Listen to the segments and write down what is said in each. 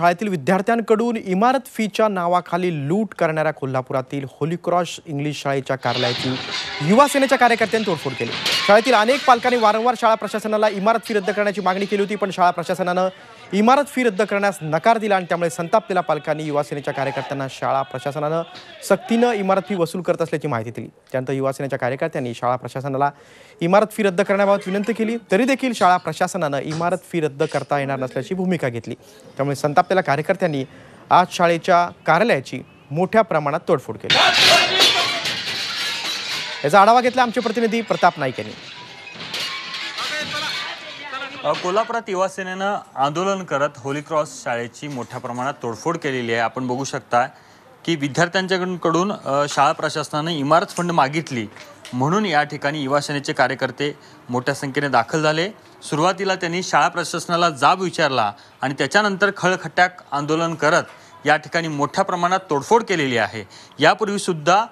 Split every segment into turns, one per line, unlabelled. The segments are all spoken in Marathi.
शाळेतील विद्यार्थ्यांकडून इमारत फीच्या नावाखाली लूट करणाऱ्या कोल्हापुरातील होलीक्रॉस इंग्लिश शाळेच्या कार्यालयाची युवा सेनेच्या कार्यकर्त्यांनी तोडफोड केली. शाळेतील अनेक पालकांनी वारंवार शाळा प्रशासनाला इमारत फी रद्द करण्याची मागणी केली होती पण शाळा प्रशासनानं इमारत फी रद्द करण्यास नकार दिला आणि त्यामुळे संतापलेल्या पालकांनी युवासेनेच्या कार्यकर्त्यांना शाळा प्रशासनानं सक्तीनं इमारत फी वसूल करत असल्याची माहिती दिली. त्यानंतर युवासेनेच्या कार्यकर्त्यांनी शाळा प्रशासनाला इमारत फी रद्द करण्याबाबत विनंती केली. तरी देखील शाळा प्रशासनानं इमारत फी रद्द करता येणार नसल्याची भूमिका घेतली. त्यामुळे संतापलेल्या कार्यकर्त्यांनी आज शाळेच्या कार्यालयाची मोठ्या प्रमाणात तोडफोड केली. याचा आढावा घेतला आमचे प्रतिनिधी प्रताप नाईक यांनी.
कोल्हापुरात युवा सेनेनं आंदोलन करत होली क्रॉस शाळेची मोठ्या प्रमाणात तोडफोड केलेली आहे. आपण बघू शकता की विद्यार्थ्यांच्याकडून शाळा प्रशासनानं इमारत फंड मागितली. म्हणून या ठिकाणी युवा सेनेचे कार्यकर्ते मोठ्या संख्येने दाखल झाले. सुरुवातीला त्यांनी शाळा प्रशासनाला जाब विचारला आणि त्याच्यानंतर खळखट्याक आंदोलन करत या ठिकाणी मोठ्या प्रमाणात तोडफोड केलेली आहे. यापूर्वीसुद्धा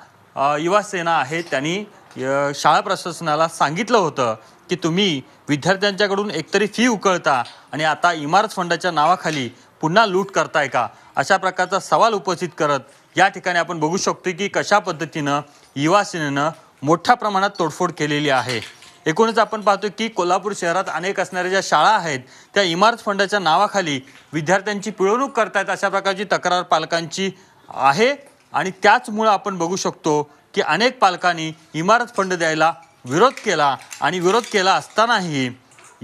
युवा सेना आहे. त्यांनी शाळा प्रशासनाला सांगितलं होतं की तुम्ही विद्यार्थ्यांच्याकडून एकतरी फी उकळता आणि आता इमारत फंडाच्या नावाखाली पुन्हा लूट करताय का? अशा प्रकारचा सवाल उपस्थित करत या ठिकाणी आपण बघू शकतो की कशा पद्धतीनं युवा सेनेनं मोठ्या प्रमाणात तोडफोड केलेली आहे. एकूणच आपण पाहतो की कोल्हापूर शहरात अनेक असणाऱ्या ज्या शाळा आहेत त्या इमारत फंडाच्या नावाखाली विद्यार्थ्यांची पिळवणूक करतायत अशा प्रकारची तक्रार पालकांची आहे. आणि त्याचमुळं आपण बघू शकतो की अनेक पालकांनी इमारत फंड द्यायला विरोध केला आणि विरोध केला असतानाही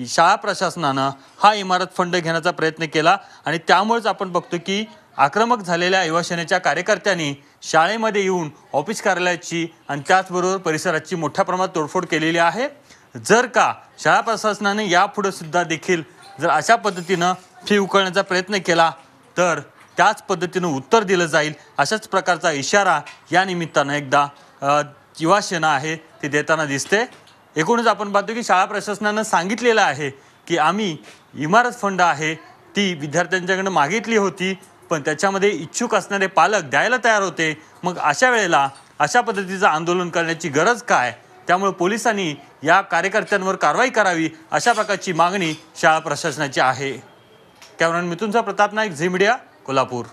शाळा प्रशासनानं हा इमारत फंड घेण्याचा प्रयत्न केला आणि त्यामुळेच आपण बघतो की आक्रमक झालेल्या युवासेनेच्या कार्यकर्त्यांनी शाळेमध्ये येऊन ऑफिस कार्यालयाची आणि त्याचबरोबर परिसराची मोठ्या प्रमाणात तोडफोड केलेली आहे. जर का शाळा प्रशासनाने यापुढे सुद्धा देखील जर अशा पद्धतीनं फी उकळण्याचा प्रयत्न केला तर त्याच पद्धतीनं उत्तर दिलं जाईल अशाच प्रकारचा इशारा या निमित्तानं एकदा अ, सेना आहे ती देताना दिसते. एकूणच आपण पाहतो की शाळा प्रशासनानं सांगितलेलं आहे की आम्ही इमारत फंड आहे ती विद्यार्थ्यांच्याकडनं मागितली होती पण त्याच्यामध्ये इच्छुक असणारे पालक द्यायला तयार होते. मग अशा वेळेला अशा पद्धतीचं आंदोलन करण्याची गरज काय? त्यामुळे पोलिसांनी या कार्यकर्त्यांवर कारवाई करावी अशा प्रकारची मागणी शाळा प्रशासनाची आहे. कॅमेरामॅन मिथुनचा प्रताप नाईक झी मीडिया कोल्हापूर.